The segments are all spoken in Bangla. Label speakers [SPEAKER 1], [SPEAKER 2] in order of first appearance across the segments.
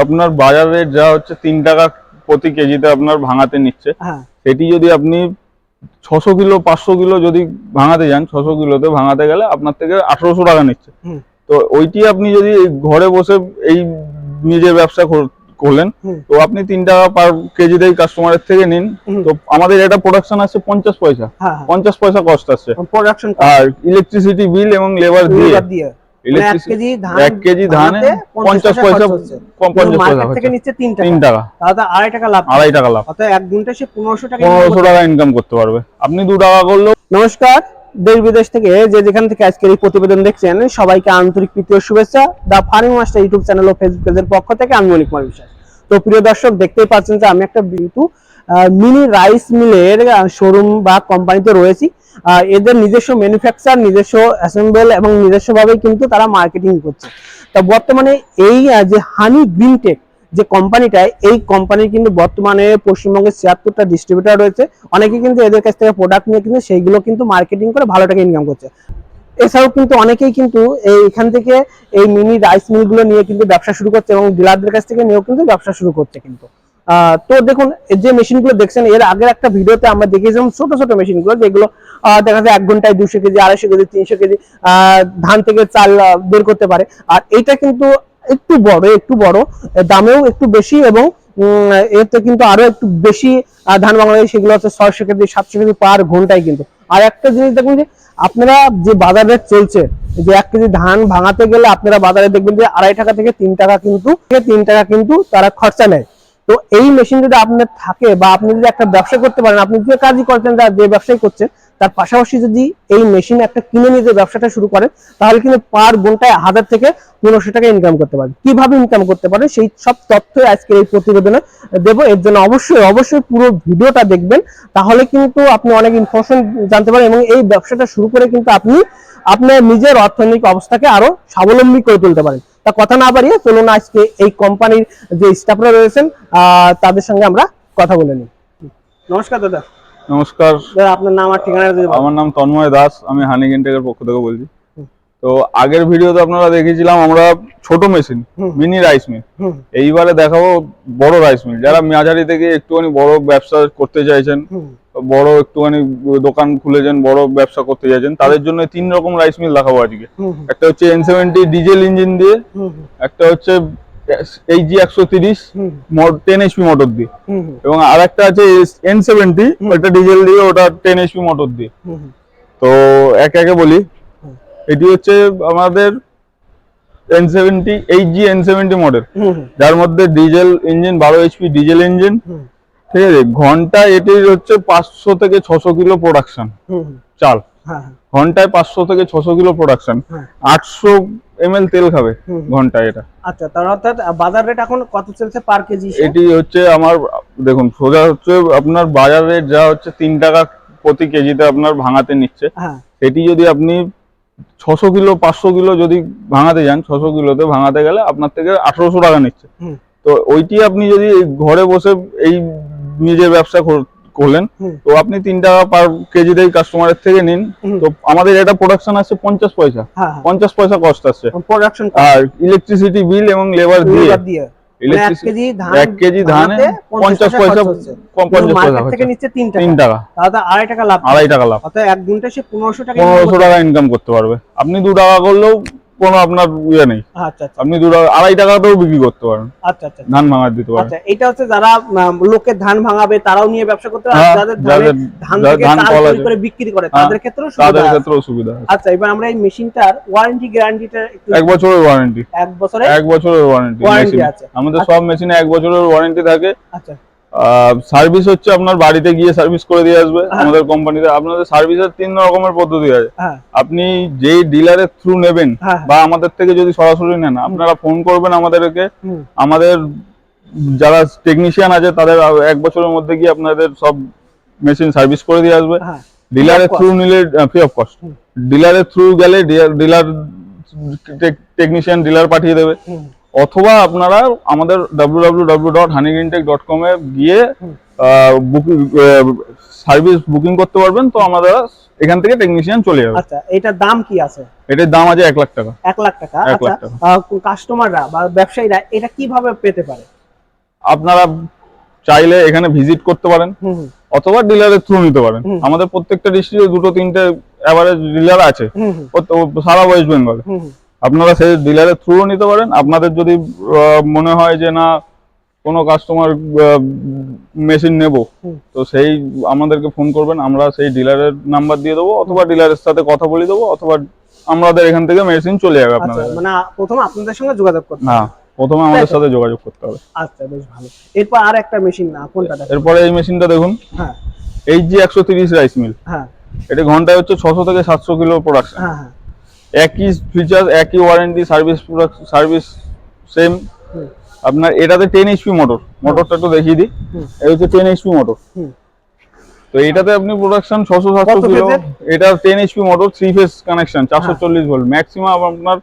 [SPEAKER 1] আপনার বাজার যা হচ্ছে তিন টাকা প্রতি কেজিতে আপনার ভাঙাতে নিচ্ছে।
[SPEAKER 2] হ্যাঁ।
[SPEAKER 1] সেটি যদি আপনি ছশো কিলো পাঁচশো কিলো যদি ভাঙাতে যান ছশো কিলোতে ভাঙাতে গেলে আপনার থেকে আঠারোশো টাকা নিচ্ছে। তো ওইটি আপনি যদি ঘরে বসে এই নিজের ব্যবসা কর- করলেন তো আপনি তিন টাকা পার কেজিতেই কাস্টমারের থেকে নিন। তো আমাদের এটা প্রোডাকশন আসছে পঞ্চাশ পয়সা।
[SPEAKER 2] হ্যাঁ
[SPEAKER 1] পঞ্চাশ পয়সা কস্ট আসছে আর ইলেকট্রিসিটি বিল এবং লেবার দিয়ে।
[SPEAKER 2] এক কেজি ধান
[SPEAKER 1] এক কেজি ধানে পঞ্চাশ পয়সা কম পঞ্চাশ পয়সা
[SPEAKER 2] থেকে নিচ্ছে তিন
[SPEAKER 1] তিন
[SPEAKER 2] টাকা।
[SPEAKER 1] টাকা।
[SPEAKER 2] তাহলে আড়াই টাকা লাভ
[SPEAKER 1] আড়াই টাকা লাভ।
[SPEAKER 2] অর্থাৎ এক ঘণ্টা সে পনেরোশো টাকা
[SPEAKER 1] পনেরোশো টাকা ইনকাম করতে পারবে। আপনি দু টাকা করলেও
[SPEAKER 2] নমস্কার। দেশ বিদেশ থেকে যে যেখান থেকে আজকের এই প্রতিবেদন দেখছেন সবাইকে আন্তরিক প্রীতি ও শুভেচ্ছা। The farming master YouTube channel O Facebook পেজের পক্ষ থেকে আমি অনিক কুমার বিশ্বাস তো প্রিয় দর্শক দেখতেই পাচ্ছেন যে আমি একটা কিন্তু মিনি রাইস মিলের শোরুম বা কোম্পানিতে রয়েছি। এদের নিজস্ব ম্যানুফ্যাকচার নিজস্ব অ্যাসেম্বল এবং নিজস্বভাবেই কিন্তু তারা মার্কেটিং করছে। তা বর্তমানে এই যে হানি গ্রিনটেক যে কোম্পানিটা এই কোম্পানির কিন্তু বর্তমানে পশ্চিমবঙ্গের ছিয়াত্তরটা ডিস্ট্রিবিউটার রয়েছে। অনেকে কিন্তু এদের কাছ থেকে প্রোডাক্ট নিয়ে কিন্তু সেইগুলো কিন্তু মার্কেটিং করে ভালো টাকা ইনকাম করছে। এছাড়াও কিন্তু অনেকেই কিন্তু এই এখান থেকে এই মিনি রাইস মিলগুলো নিয়ে কিন্তু ব্যবসা শুরু করছে এবং ডিলারদের কাছ থেকে নিয়েও কিন্তু ব্যবসা শুরু করছে কিন্তু। তো দেখুন যে মেশিনগুলো দেখছেন, এর আগের একটা ভিডিওতে আমরা দেখিয়েছিলাম ছোট ছোট মেশিনগুলো যেগুলো দেখা যায় এক ঘন্টায় দুশো কেজি, আড়াইশো কেজি, তিনশো কেজি ধান থেকে চাল বের করতে পারে। আর এইটা কিন্তু একটু বড় একটু বড় দামেও একটু বেশি এবং এতে কিন্তু আরও একটু বেশি ধান বাংলাদেশ সেগুলো হচ্ছে ছয়শো কেজি, সাতশো কেজি পার ঘন্টায় কিন্তু। আর একটা জিনিস দেখুন যে, আপনারা যে বাজার রেট চলছে, যে এক কেজি ধান ভাঙাতে গেলে আপনারা বাজারে দেখবেন যে আড়াই টাকা থেকে তিন টাকা কিন্তু, তিন টাকা কিন্তু তারা খরচা নেয়। তো এই মেশিন যদি আপনার থাকে বা আপনি যদি একটা ব্যবসা করতে পারেন, আপনি যে কাজই করছেন যা যে ব্যবসায় করছেন, তার পাশাপাশি যদি এই মেশিন একটা কিনে নিয়ে যে ব্যবসাটা শুরু করেন, তাহলে কিন্তু পার ঘন্টায় হাজার থেকে পনেরোশো টাকা ইনকাম করতে পারেন। কীভাবে ইনকাম করতে পারেন, সেই সব তথ্য আজকের এই প্রতিবেদনে দেবো। এর জন্য অবশ্যই অবশ্যই পুরো ভিডিওটা দেখবেন, তাহলে কিন্তু আপনি অনেক ইনফরমেশন জানতে পারেন এবং এই ব্যবসাটা শুরু করে কিন্তু আপনি আপনার নিজের অর্থনৈতিক অবস্থাকে আরও স্বাবলম্বী করে তুলতে পারেন। তা কথা না বাড়িয়ে চলুন আজকে এই কোম্পানির যে স্টাফরা রয়েছেন তাদের সঙ্গে আমরা কথা বলে নিই নমস্কার দাদা
[SPEAKER 1] নমস্কার
[SPEAKER 2] দাদা আপনার নাম আর ঠিকানা।
[SPEAKER 1] আমার নাম তন্ময় দাস আমি হানি গেন্টেকের পক্ষ থেকে বলছি। তো আগের ভিডিওতে আপনারা দেখেছিলাম আমরা ছোট মেশিন মিনি রাইস মিল এইবারে দেখাবো বড় রাইস মিল যারা মাঝারি থেকে একটুখানি বড় ব্যবসা করতে চাইছেন বড় একটুখানি দোকান খুলেছেন বড় ব্যবসা করতে চাইছেন তাদের জন্য তিন রকম রাইস মিল দেখাবো আজকে। একটা হচ্ছে এন সেভেন্টি ডিজেল ইঞ্জিন দিয়ে একটা হচ্ছে এইচজি একশো তিরিশ টেন এইচপি মোটর দিয়ে। এবং আর একটা আছে এন সেভেন্টি। ওটা ডিজেল দিয়ে ওটা টেন এইচপি মোটর দিয়ে। তো একে একে বলি। এটি হচ্ছে আমাদের N seventy eight G N seventy model যার মধ্যে ডিজেল ইঞ্জিন বারো এইচপি ডিজেল ইঞ্জিন ঠিক আছে? ঘণ্টা এটির হচ্ছে পাঁচশো থেকে ছশো কিলো প্রোডাকশন চাল।
[SPEAKER 2] হ্যাঁ হ্যাঁ।
[SPEAKER 1] ঘন্টায় পাঁচশো থেকে ছশো কিলো প্রোডাকশন
[SPEAKER 2] হ্যাঁ।
[SPEAKER 1] আটশো এম তেল খাবে। ঘন্টায় এটা।
[SPEAKER 2] আচ্ছা তার অর্থাৎ বাজার রেট এখন কত চলছে পার কেজি
[SPEAKER 1] এটি হচ্ছে আমার দেখুন সোজা হচ্ছে আপনার বাজার রেট যা হচ্ছে তিন টাকা প্রতি কেজিতে আপনার ভাঙাতে নিচ্ছে। সেটি যদি আপনি ছশো কিলো পাঁচশো কিলো যদি ভাঙাতে যান ছশো কিলোতে ভাঙাতে গেলে আপনার থেকে আঠারোশো টাকা নিচ্ছে। তো ওইটি আপনি যদি ঘরে বসে এই নিজের ব্যবসা কর- করলেন তো আপনি তিন টাকা পার কেজিতেই কাস্টমারের থেকে নিন। তো আমাদের এটা প্রোডাকশন আছে পঞ্চাশ পয়সা।
[SPEAKER 2] হ্যাঁ
[SPEAKER 1] পঞ্চাশ পয়সা কস্ট আসছে
[SPEAKER 2] প্রোডাকশন
[SPEAKER 1] আর ইলেকট্রিসিটি বিল এবং লেবার দিয়ে।
[SPEAKER 2] এক কেজি ধান
[SPEAKER 1] এক কেজি ধানে পঞ্চাশ পয়সা কম পঞ্চাশ
[SPEAKER 2] থেকে নিচ্ছে তিন টাকা।
[SPEAKER 1] টাকা।
[SPEAKER 2] তাহলে আড়াই টাকা লাভ।
[SPEAKER 1] আড়াই টাকা লাভ।
[SPEAKER 2] অর্থাৎ এক ঘণ্টা সে পনেরোশো টাকা
[SPEAKER 1] পনেরোশো টাকা ইনকাম করতে পারবে। আপনি দু টাকা করলেও কোনো আপনার ইয়ে নেই।
[SPEAKER 2] আচ্ছা আচ্ছা।
[SPEAKER 1] আপনি দু আড়াই টাকাতেও বিক্রি করতে পারেন।
[SPEAKER 2] আচ্ছা আচ্ছা
[SPEAKER 1] ধান ভাঙা দিতে পারেন।
[SPEAKER 2] আচ্ছা এটা হচ্ছে যারা লোকের ধান ভাঙাবে তারাও নিয়ে ব্যবসা করতে পারে।
[SPEAKER 1] হ্যাঁ,
[SPEAKER 2] যাদের ধান। করে বিক্রি করে
[SPEAKER 1] হ্যাঁ,
[SPEAKER 2] তাদের ক্ষেত্রেও
[SPEAKER 1] তাদের
[SPEAKER 2] সুবিধা আছে।
[SPEAKER 1] ক্ষেত্রেও সুবিধা
[SPEAKER 2] আচ্ছা এবার আমরা এই মেশিনটার ওয়ারেন্টি গ্যারান্টিটা একটু
[SPEAKER 1] এক বছরের ওয়ারেন্টি
[SPEAKER 2] এক বছরে
[SPEAKER 1] এক বছরের ওয়ারেন্টি। আমাদের সব মেশিনে এক বছরের ওয়ারেন্টি থাকে।
[SPEAKER 2] আচ্ছা।
[SPEAKER 1] সার্ভিস হচ্ছে আপনার বাড়িতে গিয়ে সার্ভিস করে দিয়ে আসবে
[SPEAKER 2] হ্যাঁ।
[SPEAKER 1] আমাদের কোম্পানিতে আপনাদের সার্ভিসের তিন রকমের পদ্ধতি আছে।
[SPEAKER 2] হ্যাঁ।
[SPEAKER 1] আপনি যেই ডিলারের থ্রু নেবেন
[SPEAKER 2] হ্যাঁ।
[SPEAKER 1] বা আমাদের থেকে যদি সরাসরি নেন আপনারা ফোন করবেন আমাদেরকে। আমাদের যারা টেকনিশিয়ান আছে তাদের এক বছরের মধ্যে গিয়ে আপনাদের সব মেশিন সার্ভিস করে দিয়ে আসবে। ডিলারের থ্রু নিলে ফ্রি অফ কস্ট ডিলারের থ্রু গেলে ডিলার টেকনিশিয়ান ডিলার পাঠিয়ে দেবে। অথবা আপনারা আমাদের W W dot Honeygreentech dot কমে গিয়ে। বুকিং সার্ভিস বুকিং করতে পারবেন তো আমাদের এখান থেকে টেকনিশিয়ান চলে যাবে।
[SPEAKER 2] আচ্ছা এটার দাম কি আছে?
[SPEAKER 1] এটার দাম আছে এক লাখ টাকা।
[SPEAKER 2] এক লাখ টাকা। আচ্ছা। কাস্টমাররা বা ব্যবসায়ীরা এটা কীভাবে পেতে পারে?
[SPEAKER 1] আপনারা চাইলে এখানে ভিজিট করতে পারেন অথবা ডিলারের থ্রু নিতে পারেন। আমাদের প্রত্যেকটা ডিস্ট্রিক্টে দুটো তিনটে এভারেজ ডিলার আছে। সারা ওয়েস্ট বেঙ্গল। আপনারা সেই ডিলারের থ্রু নিতে পারেন। আপনাদের যদি মনে হয় যে না কোনো কাস্টমার মেশিন নেব তো সেই আমাদেরকে ফোন করবেন। আমরা সেই ডিলারের নাম্বার দিয়ে দেবো অথবা ডিলারের সাথে কথা বলে দেবো অথবা আমাদের এখান থেকে মেশিন চলে যাবে
[SPEAKER 2] আচ্ছা
[SPEAKER 1] আপনাদের।
[SPEAKER 2] মানে প্রথমে আপনাদের সঙ্গে যোগাযোগ করতে।
[SPEAKER 1] হ্যাঁ প্রথমে আমাদের সাথে যোগাযোগ করতে হবে।
[SPEAKER 2] আচ্ছা বেশ ভালো। এরপর আর একটা মেশিন না কোনটা?
[SPEAKER 1] এরপরে এই মেশিনটা দেখুন।
[SPEAKER 2] হ্যাঁ।
[SPEAKER 1] এইচ জি একশো তিরিশ রাইস মিল
[SPEAKER 2] হ্যাঁ।
[SPEAKER 1] এটা ঘন্টায় হচ্ছে ছশো থেকে সাতশো কিলো প্রোডাকশন
[SPEAKER 2] হ্যাঁ হ্যাঁ।
[SPEAKER 1] একই ফিচার একই ওয়ারেন্টি সার্ভিস সার্ভিস সেম আপনার এটাতে টেন এইচপি মোটর মোটরটা একটু দেখিয়ে দিই। এই হচ্ছে টেন এইচপি মোটর তো এটাতে আপনি প্রোডাকশন ছশো সাতশো কিলো এটা ten HP motor three phase connection চারশো চল্লিশ ভোল্ট ম্যাক্সিমাম আপনার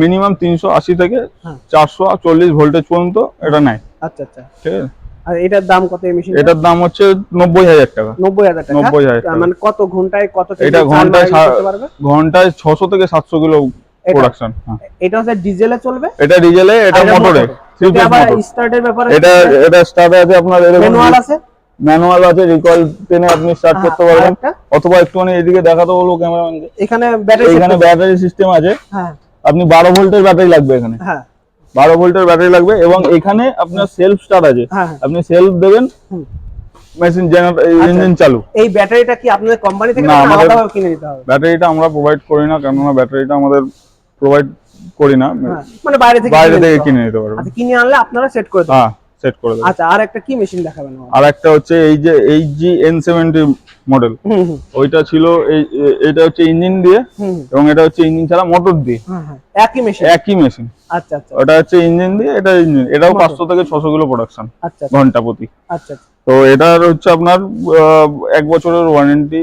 [SPEAKER 1] মিনিমাম তিনশো আশি থেকে
[SPEAKER 2] হ্যাঁ।
[SPEAKER 1] চারশো চল্লিশ ভোল্টেজ পর্যন্ত এটা নেয়।
[SPEAKER 2] আচ্ছা আচ্ছা।
[SPEAKER 1] ঠিক আছে?
[SPEAKER 2] আর এটার দাম কত এই মেশিন
[SPEAKER 1] এটার দাম হচ্ছে নব্বই হাজার টাকা।
[SPEAKER 2] নব্বই হাজার টাকা।
[SPEAKER 1] নব্বই টাকা।
[SPEAKER 2] মানে কত ঘন্টায় কত
[SPEAKER 1] এটা ঘন্টায় ঘন্টায় ছশো থেকে সাতশো কিলো
[SPEAKER 2] এটা?
[SPEAKER 1] প্রোডাকশন
[SPEAKER 2] এটা হচ্ছে ডিজেলে চলবে?
[SPEAKER 1] এটা ডিজেলে এটা মোটরে
[SPEAKER 2] মোটরে। এটা আবার স্টার্টের ব্যাপারে
[SPEAKER 1] এটা এটা স্টার্ট আছে আপনার
[SPEAKER 2] ম্যানুয়াল আছে?
[SPEAKER 1] ম্যানুয়াল আছে রিকয়েল টেনে আপনি স্টার্ট
[SPEAKER 2] হ্যাঁ,
[SPEAKER 1] করতে পারবেন। অথবা একটুখানি এদিকে দেখাতে বলব ক্যামেরাম্যানকে
[SPEAKER 2] এখানে ব্যাটারি
[SPEAKER 1] এখানে ব্যাটারি সিস্টেম আছে।
[SPEAKER 2] হ্যাঁ।
[SPEAKER 1] আপনি বারো ভোল্টের ব্যাটারি লাগবে এখানে।
[SPEAKER 2] হ্যাঁ।
[SPEAKER 1] বারো ভোল্টের ব্যাটারি লাগবে এবং এখানে আপনার সেলফ স্টার্ট আছে।
[SPEAKER 2] হ্যাঁ হ্যাঁ।
[SPEAKER 1] আপনি সেলফ দেবেন মেশিন ইঞ্জিন চালু।
[SPEAKER 2] এই ব্যাটারিটা কি আপনাদের কোম্পানি থেকে
[SPEAKER 1] না,
[SPEAKER 2] না আলাদাভাবে কিনে নিতে হবে?
[SPEAKER 1] ব্যাটারিটা আমরা প্রোভাইড করি না কেননা ব্যাটারিটা আমাদের প্রোভাইড করি না।
[SPEAKER 2] হ্যাঁ, মানে বাইরে থেকে
[SPEAKER 1] বাইরে থেকে কিনে নিতে পারবেন
[SPEAKER 2] আচ্ছা কিনে আনলে আপনারা সেট করে দেবেন।
[SPEAKER 1] সেট করে
[SPEAKER 2] আচ্ছা আর একটা কি মেশিন দেখাবেন
[SPEAKER 1] আর একটা হচ্ছে এই যে H G N seventy model ওইটা ছিল এই এটা হচ্ছে ইঞ্জিন দিয়ে এবং এটা হচ্ছে ইঞ্জিন ছাড়া মোটর দিয়ে।
[SPEAKER 2] হ্যাঁ হ্যাঁ একই মেশিন
[SPEAKER 1] একই মেশিন
[SPEAKER 2] আচ্ছা আচ্ছা।
[SPEAKER 1] ওটা হচ্ছে ইঞ্জিন দিয়ে এটা ইঞ্জিন এটাও। পাঁচশো থেকে ছশো কিলো প্রোডাকশন
[SPEAKER 2] আচ্ছা আচ্ছা।
[SPEAKER 1] ঘণ্টা প্রতি।
[SPEAKER 2] আচ্ছা আচ্ছা।
[SPEAKER 1] তো এটার হচ্ছে আপনার এক বছরের ওয়ারেন্টি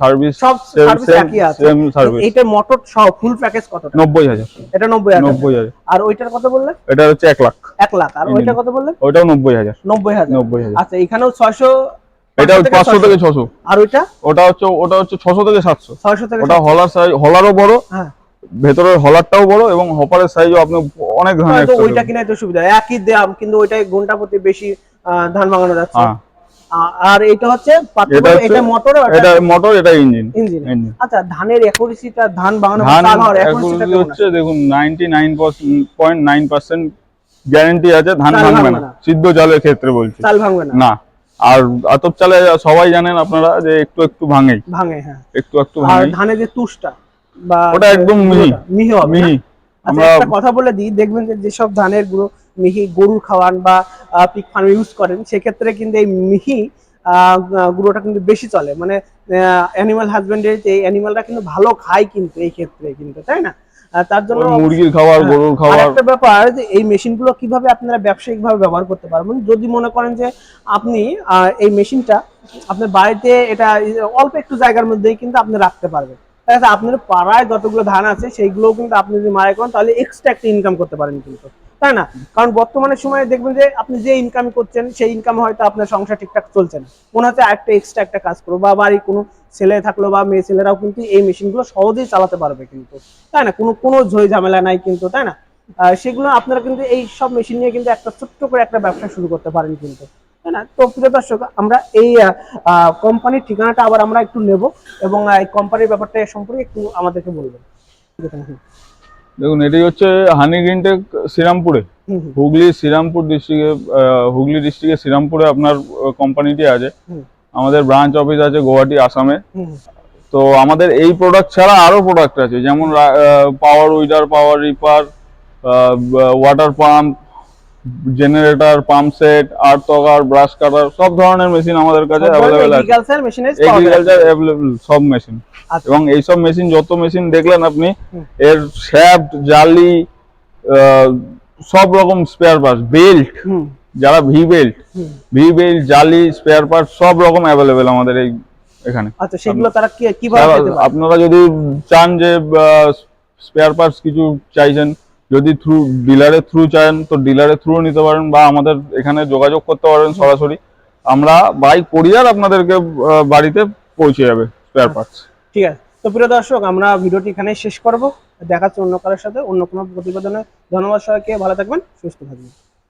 [SPEAKER 1] সার্ভিস
[SPEAKER 2] সব সার্ভিস একই আছে।
[SPEAKER 1] সেম সার্ভিস
[SPEAKER 2] এইটা মোটর সহ ফুল প্যাকেজ কত টাকা?
[SPEAKER 1] নব্বই হাজার।
[SPEAKER 2] এটা নব্বই হাজার।
[SPEAKER 1] নব্বই হাজার।
[SPEAKER 2] আর ওইটার কত বললেন?
[SPEAKER 1] এটা হচ্ছে এক লাখ।
[SPEAKER 2] এক লাখ। আর ওইটা। কত বললেন?
[SPEAKER 1] ওইটাও নব্বই হাজার।
[SPEAKER 2] নব্বই হাজার।
[SPEAKER 1] নব্বই হাজার।
[SPEAKER 2] আচ্ছা এখানেও ছয়শো
[SPEAKER 1] এটা পাঁচশো থেকে ছশো
[SPEAKER 2] আর ওইটা?
[SPEAKER 1] ওটা হচ্ছে ওটা হচ্ছে ছশো থেকে সাতশো।
[SPEAKER 2] ছয়শো থেকে
[SPEAKER 1] ওটা হলার সাইজ হলারও বড়
[SPEAKER 2] হ্যাঁ।
[SPEAKER 1] ভেতরের হলারটাও বড় এবং হপারের সাইজও আপনি অনেক ধরনের
[SPEAKER 2] তো ওইটা কিনাই তো সুবিধা। একই দাম কিন্তু ওইটাই ঘণ্টা প্রতি বেশি ধান ভাঙানো যাচ্ছে।
[SPEAKER 1] হ্যাঁ।
[SPEAKER 2] আর এটা হচ্ছে
[SPEAKER 1] এটা
[SPEAKER 2] মোটর
[SPEAKER 1] এটা মোটর এটা ইঞ্জিন।
[SPEAKER 2] আচ্ছা ধানের একুরেসিটা ধান হওয়ার একুরেসিটা
[SPEAKER 1] হচ্ছে দেখুন ninety nine point nine percent guarantee আছে ধান ভাঙবে না। সিদ্ধ চালের ক্ষেত্রে বলছি।
[SPEAKER 2] চাল ভাঙবে না।
[SPEAKER 1] না। আর আতপ চালে সবাই জানেন আপনারা যে একটু একটু ভাঙেই।
[SPEAKER 2] ভাঙে হ্যাঁ।
[SPEAKER 1] একটু একটু
[SPEAKER 2] আর
[SPEAKER 1] ভাঙেই।
[SPEAKER 2] ধানের যে তুষটা বা
[SPEAKER 1] ওটা একদম মিহি।
[SPEAKER 2] মিহি
[SPEAKER 1] মিহি।
[SPEAKER 2] আচ্ছা
[SPEAKER 1] আমরা
[SPEAKER 2] একটা কথা বলে দিই দেখবেন যে যেসব ধানের গুঁড়ো মিহি গরুর খাওয়ান বা পিক ফার্ম ইউজ করেন সেক্ষেত্রে কিন্তু এই মিহি গুঁড়োটা কিন্তু বেশি চলে। মানে অ্যানিমাল হাজবেন্ডের এই অ্যানিমালটা কিন্তু ভালো খায় কিন্তু এই ক্ষেত্রে কিন্তু তাই না? তার জন্য
[SPEAKER 1] মুরগির খাবার
[SPEAKER 2] হ্যাঁ,
[SPEAKER 1] গরুর খাবার
[SPEAKER 2] একটা ব্যাপার যে এই মেশিনগুলো কীভাবে আপনারা ব্যবসায়িক ভাবে ব্যবহার করতে পারবেন যদি মনে করেন যে আপনি এই মেশিনটা আপনার বাড়িতে এটা অল্প একটু জায়গার মধ্যেই কিন্তু আপনি রাখতে পারবেন। আপনার পাড়ায় যতগুলো ধান আছে সেইগুলোও কিন্তু আপনি যদি মারাই করেন তাহলে এক্সট্রা একটা ইনকাম করতে পারেন কিন্তু। তাই না? কারণ বর্তমানে সময়ে দেখবেন যে আপনি যে ইনকাম করছেন, সেই ইনকাম হয়তো আপনার সংসার ঠিকঠাক চলছে না। মনে হচ্ছে একটা এক্সট্রা একটা কাজ করব, বা বাড়ির কোনো ছেলে থাকল বা মেয়ে ছেলেরাও কিন্তু এই মেশিনগুলো সহজেই চালাতে পারবে কিন্তু। তাই না? কোনো কোনো ঝই ঝামেলা নাই কিন্তু, তাই না? সেগুলো আপনারা কিন্তু এই সব মেশিন নিয়ে কিন্তু একটা ছোট্ট করে একটা ব্যবসা শুরু করতে পারেন কিন্তু, তাই না? তো প্রিয় দর্শক, আমরা এই কোম্পানির ঠিকানাটা আবার আমরা একটু নেব এবং এই কোম্পানির ব্যাপারটা সম্পর্কে একটু আমাদেরকে বলবেন।
[SPEAKER 1] দেখুন এটি হচ্ছে হানি গ্রিনটেক শ্রীরামপুরে। হুগলি শ্রীরামপুর ডিস্ট্রিক্টে হুগলি ডিস্ট্রিক্টে শ্রীরামপুরে আপনার কোম্পানিটি আছে। আমাদের ব্রাঞ্চ অফিস আছে গুয়াহাটি আসামে। তো আমাদের এই প্রোডাক্ট ছাড়া আরও প্রোডাক্ট আছে যেমন power weeder power reaper water pump generator pump set earth তগার brush cutter সব ধরনের মেশিন আমাদের কাছে
[SPEAKER 2] সব
[SPEAKER 1] অ্যাভেলেবেল আছে। এগ্রিকালচার অ্যাভেলেবেল সব মেশিন
[SPEAKER 2] আচ্ছা।
[SPEAKER 1] এবং এইসব মেশিন যত মেশিন দেখলেন আপনি এর শ্যাফট জালি সব রকম স্পেয়ার পার্টস বেল্ট যারা ভি বেল্ট ভি বেল্ট জালি স্পেয়ার পার্ট সব রকম অ্যাভেলেবেল আমাদের এই এখানে।
[SPEAKER 2] আচ্ছা সেগুলো তারা কি কীভাবে
[SPEAKER 1] আপনারা যদি চান যে স্পেয়ার পার্টস কিছু চাইছেন যদি থ্রু ডিলারের থ্রু চান, তো ডিলারের থ্রু নিতে পারেন বা আমাদের এখানে যোগাযোগ করতে পারেন সরাসরি। আমরা বাই কোরিয়ার আপনাদেরকে বাড়িতে পৌঁছে যাবে স্পেয়ার পার্টস
[SPEAKER 2] ঠিক আছে। তো প্রিয় দর্শক, আমরা ভিডিওটি এখানে শেষ করব। দেখাচ্ছি অন্য কারোর সাথে অন্য কোনো প্রতিবেদনে। ধন্যবাদ সবাইকে, ভালো থাকবেন, সুস্থ থাকবেন।